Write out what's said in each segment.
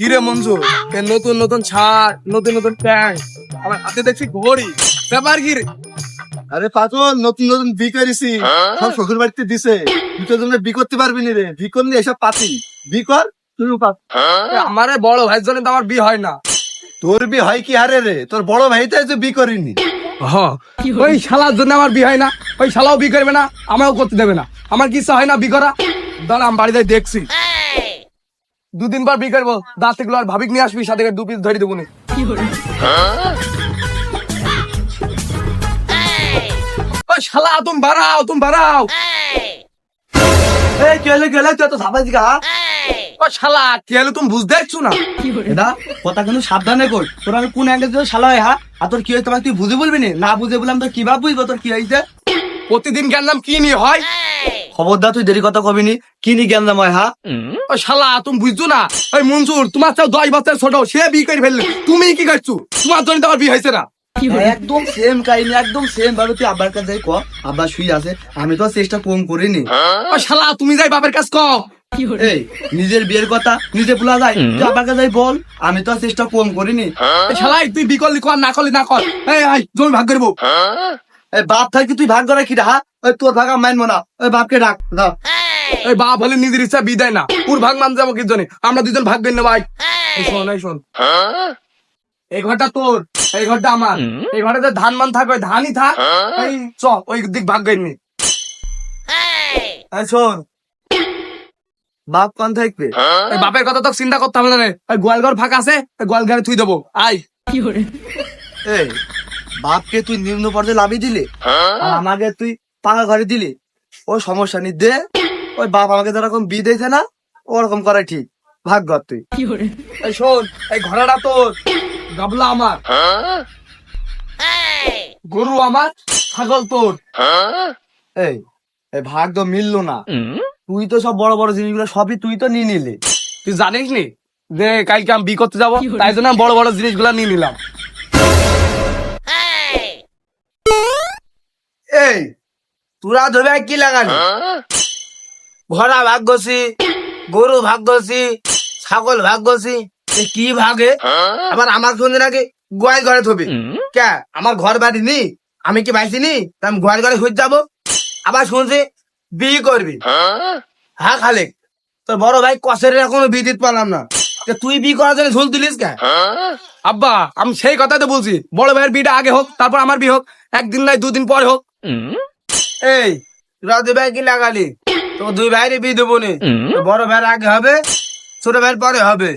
কি রে মঞ্জু এ নতুন নতুন ছাড় নতুন নতুন প্যান্ট? আমার হাতে দেখছি ঘড়ি। ব্যাপার কি রে? আরে পাগল নতুন নতুন বি করেছি। সব শ্বশুর বাড়িতে দিছে। তুই তো জন্য বি করতে পারবি না রে। বি করলে এসব পাতি। বি কর তুই পা এ, আমারে বড় ভাইয়ের জন্য তো আমার বিয়ে হয় না। তোর বি হয় কি হারে রে? তোর বড় ভাই তাই তো বি করিনি। হ। ওই শালার জন্য আমার বি হয় না। ওই শালাও বি করবে না আমারও করতে দেবে না। আমার কি ইচ্ছা হয় না বি করা। দাঁড়া আমি বাড়িতে দেখছি। দুদিন পর বিয়ে করব। দাঁত থেকে আর ভাবিক নিয়ে আসবি সাথে দু পিস ধরে দেবো শালা তুমি বাড়াও তুমি বাড়াও। এই কেলে গেলে তুই তো সাবাই দিকা ও শালা কি হলো তুমি বুঝতে দেখছ না? এটা কথা কিন্তু সাবধানে কর। তোর আমি কোন অ্যাঙ্গেল দিয়ে শালা হয় হ্যাঁ আর তোর কি হয়েছে তোমাকে তুই বুঝে বলবি না? বুঝে বললাম তোর কীভাবে বুঝব তোর কি হয়েছে? প্রতিদিন জ্ঞানলাম কি নিয়ে হয়? খবরদার তুই দেরি কথা কবি নি? কি নি জ্ঞান দাম হয় হ্যাঁ ও শালা তুমি বুঝছ না? ওই মনসুর তোমার চাও দশ বছর ছোট সে বিয়ে করে ফেললে। তুমি কি করছ? তোমার জন্য তো আমার বিয়ে হয়েছে না? একদম সেম কাহিনী একদম সেম ভাবে তুই আব্বার কাছে যাই ক। আব্বা শুই আছে। আমি তো চেষ্টা কম করিনি। ও শালা তুমি যাই বাপের কাছে কও এই নিজের বিয়ের কথা নিজে ভুলা যায়। তুই আব্বার কাছে যাই বল। আমি তো আর চেষ্টা কম করিনি। এ শালাই তুই বি করলি কর না করলি না কর। এই আই জমি ভাগ করব এই বাপ থাকি তুই ভাগ করে কি হা? ওই তোর ভাগ মানবো না ওই বাপকে ডাক দাও এই বাপ হলে নিজের ইচ্ছা বিয়ে দেয় না ওর ভাগ মান যাব কি জন্য? আমরা দুজন ভাগ করি না ভাই শোন এই শোন। এই ঘরটা তোর এই ঘরটা আমার। এই ঘরে যে ধান মান থাকবে ধানই থাক। এই চ ওই দিক ভাগ এই শোন। বাপ কোন থাকবে এই বাপের কথা তো চিন্তা করতে হবে না রে। ওই গোয়াল ফাঁকা আছে ওই গোয়াল ঘরে থুই দেবো। আই এই বাপকে তুই নিম্ন পর্যায়ে লাভি দিলি? আর আমাকে তুই পাকা ঘরে দিলি ও সমস্যা নেই দে। ওই বাপ আমাকে যেরকম বি দিয়েছে না ওরকম করাই ঠিক। ভাগ কর তুই। এই শোন এই ঘোড়াটা তোর গাবলা আমার। গরু আমার ছাগল তোর। এই এই ভাগ তো মিললো না। তুই তো সব বড় বড় জিনিসগুলো সবই তুই তো নিয়ে নিলি। তুই জানিস নি? যে কালকে আমি বি করতে যাব তাই জন্য বড় বড় জিনিসগুলা নিয়ে নিলাম। এই তোরা ধরে কি লাগালি? ঘোড়া ভাগ গছি গরু ভাগ গছি ছাগল ভাগ গছি এ কি ভাগে? আবার আমার শুনছে নাকি গোয়াল ঘরে থবি। কে? আমার ঘর বাড়ি নি আমি কি বাইছি নি? আমি গোয়াল ঘরে শুয়ে যাব। আবার শুনছি বিয়ে করবি। হ্যাঁ? খালেক। তোর বড় ভাই কষের এখনও বিয়ে দিতে পারলাম না। তা তুই বিয়ে করার জন্য ঝুল দিলিস কে? আব্বা আমি সেই কথাই তো বলছি। বড় ভাইয়ের বিটা আগে হোক তারপর আমার বিয়ে হোক। একদিন নয় দুদিন পরে হোক। এই তোরা দুই ভাই কি লাগালি? তো দুই ভাইরে বিয়ে দেবো নি। বড় ভাইয়ের আগে হবে ছোট ভাইয়ের পরে হবে।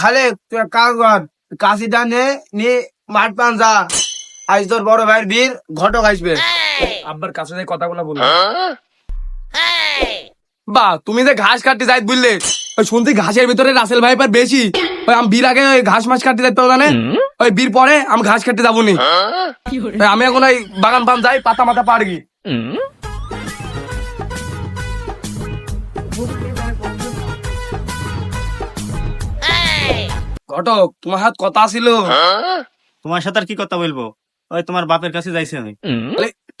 খালে তুই কাজ কর কাশিটা নে নিয়ে মাঠ পান যা। আজ তোর বড় ভাইয়ের বীর ঘটক আসবে। আব্বার কাছে যাই কথাগুলো বলব বা তুমি যে ঘাস কাটতে যাই বুঝলে ওই শুনছি ঘাসের ভিতরে রাসেল ভাইপার বেশি। ওই আমি বীর আগে ওই ঘাস মাছ কাটতে যাইতে হবে না ওই বীর পরে আমি ঘাস কাটতে যাব নি। আমি এখন ওই বাগান পান যাই পাতা মাথা পাড়গি ঘটক তোমার হাত কথা ছিল। তোমার সাথে আর কি কথা বলব? ওই তোমার বাপের কাছে যাইছে আমি।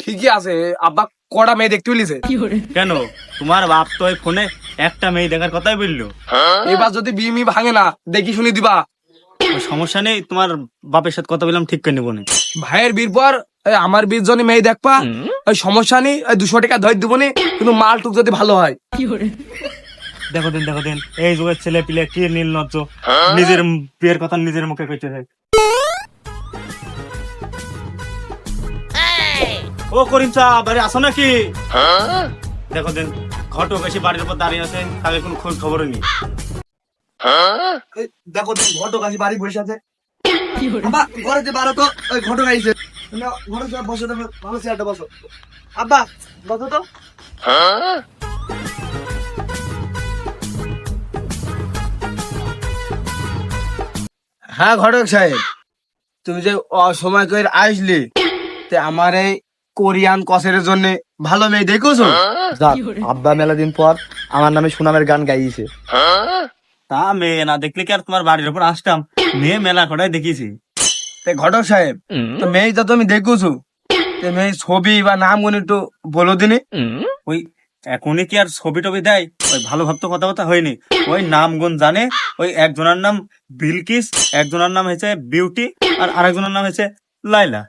ঠিকই আছে আব্বা কটা মেয়ে দেখতে পেলিছে কেন? তোমার বাপ তো ওই ফোনে একটা মেয়ে দেখার কথাই বলল। এবার যদি বিয়ে মি ভাঙে না দেখি শুনি দিবা। সমস্যা নেই তোমার বাপের সাথে কথা বললাম ঠিক করে নেব ভাইয়ের বীর পর আমার বীর জনে মেয়ে দেখবা ওই সমস্যা নেই ওই দুশো টাকা ধর দিব নি কিন্তু মাল টুক যদি ভালো হয়। দেখো দিন দেখো দিন এই যুগের ছেলে পিলে কি নীল নজ্জ নিজের বিয়ের কথা নিজের মুখে কইতে হয়। ও করিম চা বাড়ি আসো নাকি? দেখো দিন ঘটক এসে বাড়ির উপর দাঁড়িয়ে আছে তাকে কোনো খোঁজ খবর নেই। দেখো তুই ঘটক আসি বাড়ি বসে আছে। ঘরে যে বারো তো ঘটক আইছে। না, ঘরে যা বসে দেবে ভালো চেয়ারটা বসো। আব্বা বসো তো। হ্যাঁ ঘটক সাহেব তুমি যে অসময় করে আসলি তে আমার এই কোরিয়ান কসের জন্য ভালো মেয়ে দেখেছ? আব্বা মেলা দিন পর আমার নামে সুনামের গান গাইছে। তা মেয়ে না দেখলে কি আর তোমার বাড়ির উপর আসতাম? মেয়ে মেলা কটাই দেখিয়েছি তে ঘটক সাহেব তো মেয়েটা তুমি দেখেছ। তে মেয়ে ছবি বা নামগুলো একটু বলো দিনে। ওই এখনই কি আর ছবি টবি দেয়? ওই ভালো ভাবতো কথাবার্তা হয়নি। ওই নাম গুণ জানে। ওই একজনের নাম বিলকিস একজনের নাম হয়েছে বিউটি আর আরেকজনের নাম হয়েছে লাইলা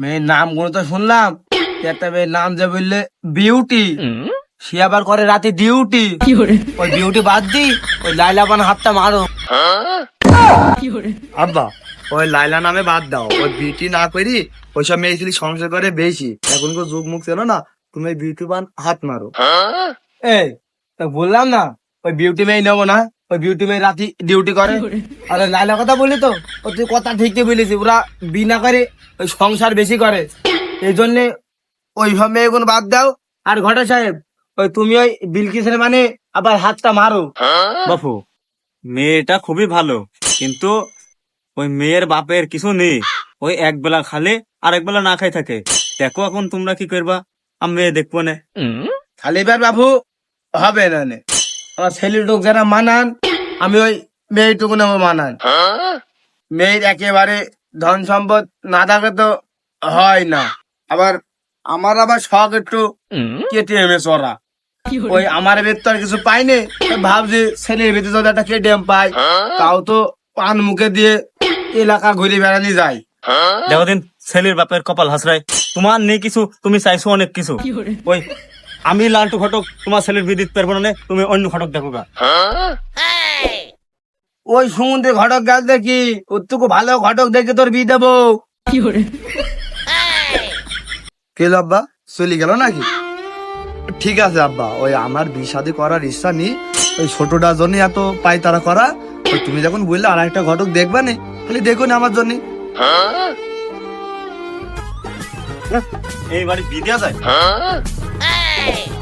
মেয়ের নামগুলো তো শুনলাম। একটা মেয়ের নাম যে বললে বিউটি সে আবার করে রাতে ডিউটি। ওই ডিউটি বাদ দি ওই লাইলা পান হাতটা মারো। আব্বা ওই লাইলা নামে বাদ দাও। ওই বিউটি না করি ওইসব মেয়ে ছেলে সংসার করে বেশি এখন তো যুগ মুখ ছিল না তুমি বিউটি বান হাত মারো। এই তা বললাম না ওই বিউটি মেয়ে নেব না ওই বিউটি মেয়ে রাতে ডিউটি করে। আরে লাইলা কথা বললি তো ও তুই কথা ঠিকই বলেছি ওরা বিনা করে ওই সংসার বেশি করে। এই জন্যে ওই সব মেয়েগুলো বাদ দাও। আর ঘটা সাহেব ওই তুমি ওই বিলকিসের মানে আবার হাতটা মারো। বাপু মেয়েটা খুবই ভালো কিন্তু ওই মেয়ের বাপের কিছু নেই। ওই এক বেলা খালে আর এক বেলা না খাই থাকে। দেখো এখন তোমরা কি করবা? আমি মেয়ে দেখব না। খালি এবার বাবু হবে না নে। আমার ছেলের লোক যারা মানান, আমি ওই মেয়েটুকু নেব মানান। মেয়ের একেবারে ধন সম্পদ না থাকে তো হয় না। আবার আমার আবার শখ একটু কেটিএম এ চড়া। ওই আমার ভেতর তো আর কিছু পাইনি ভাবছি ছেলের ভিতরে যদি একটা কেটিএম পাই, তাও তো পান মুখে দিয়ে এলাকা ঘুরে বেড়ানি যায়। দেখো দিন ছেলের বাপের কপাল হাসরায়। তোমার নেই কিছু তুমি চাইছো অনেক কিছু। ওই আমি লালটু ঘটক তোমার ছেলের বিদিত পারব না তুমি অন্য ঘটক দেখো গা ওই সমুদ্রে ঘটক গাছ দেখি ওর ভালো ঘটক দেখে তোর বিয়ে দেবো। কে আব্বা চলে গেল নাকি? ঠিক আছে আব্বা ওই আমার বিষাদি করার ইচ্ছা নেই। ওই ছোটটার জন্য এত পাই তারা করা তুমি যখন বললে আর একটা ঘটক দেখবা নে খালি দেখো না আমার জন্য। এই বাড়ি যায়।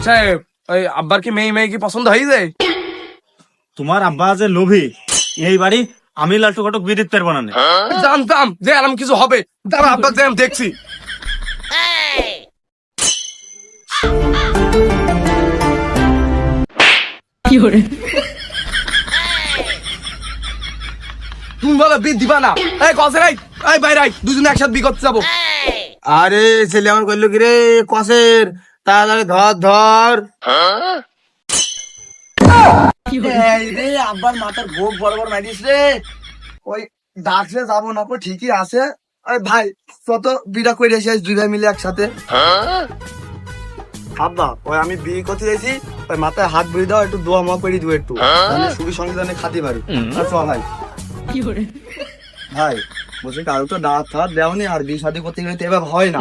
সাহেব ওই আব্বার কি মেয়ে মেয়ে কি পছন্দ হয়ে যায়? তোমার আব্বা যে লোভী এই বাড়ি আমি লালটু ঘটক বিয়ে দিতে পারব না জানতাম যে আরাম কিছু হবে। দাঁড়া আব্বা যে দেখছি। তুমি বলো দিবা না? এই কসে রাই এই বাইরে আই দুজনে একসাথে বি করতে যাব। আরে ছেলে আমার করল কি রে কসের তাড়াতাড়ি ধর ধর। এই রে আব্বার মাথার গোপ বড় বড় মারিস রে। ওই ডাকলে যাব না কো ঠিকই আছে। ওই ভাই তত বিটা করে এসে দুই ভাই মিলে একসাথে। আব্বা ওই আমি বিয়ে করতে যাইছি ওই মাথায় হাত বুড়ি দাও একটু দোয়া মা করে দিও একটু। তাহলে সুখী সংবিধানে খাতে পারি আর চল ভাই ভাই বলছি কারও তো দাঁত থাত দেওনি আর বিয়ে শাদী করতে গেলে তো এবার হয় না।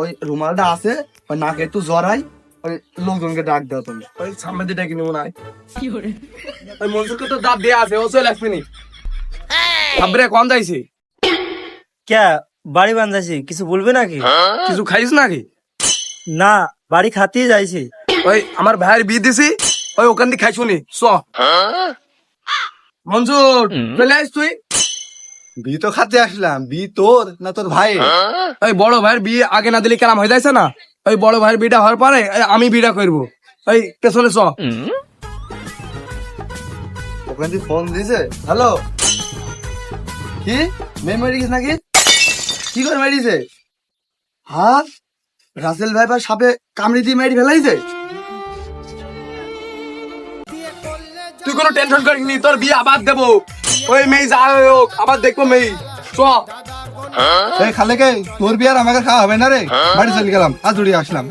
ওই রুমালটা আছে ওই নাকে একটু জড়াই ওই লোকজনকে ডাক দাও তুমি। ওই সামনে কিনে মনে হয় ওই মনসুরকে তো দাঁত দেয়া আছে ও চলে আসবে নি। সাবরে কম যাইছে ক্যা বাড়ি বান্ধাছি কিছু বলবে নাকি? কিছু খাইস নাকি? না বাড়ি খাতেই যাইছি। ওই আমার ভাইয়ের বিয়ে দিছি ওই ওখান থেকে খাই শুনি চ। মনসুর চলে আইস তুই। বি তো খাতে আসলাম বি তোর না তোর ভাই ওই বড় ভাইয়ের বিয়ে আগে না দিলে কেরাম হয়ে যাচ্ছে না? ওই বড় ভাইয়ের বিয়েটা হওয়ার পরে আমি বিয়েটা করব। ওই পেছনে চ। ওখান ফোন দিয়েছে হ্যালো কি? মেয়ে মেরে গেছে নাকি? কি করে মেরিছে? হ্যাঁ রাসেল ভাই বা সাপে কামড়ি দিয়ে মেরি ফেলাইছে? কোনো টেনশন করিনি তোর বিয়ে আবার দেবো। ওই মেয়ে যা হোক আবার দেখব মেয়ে। চ। এই খালে কে তোর বিয়ার আমাকে খাওয়া হবে না রে। বাড়ি চলে গেলাম আজ উড়িয়ে আসলাম।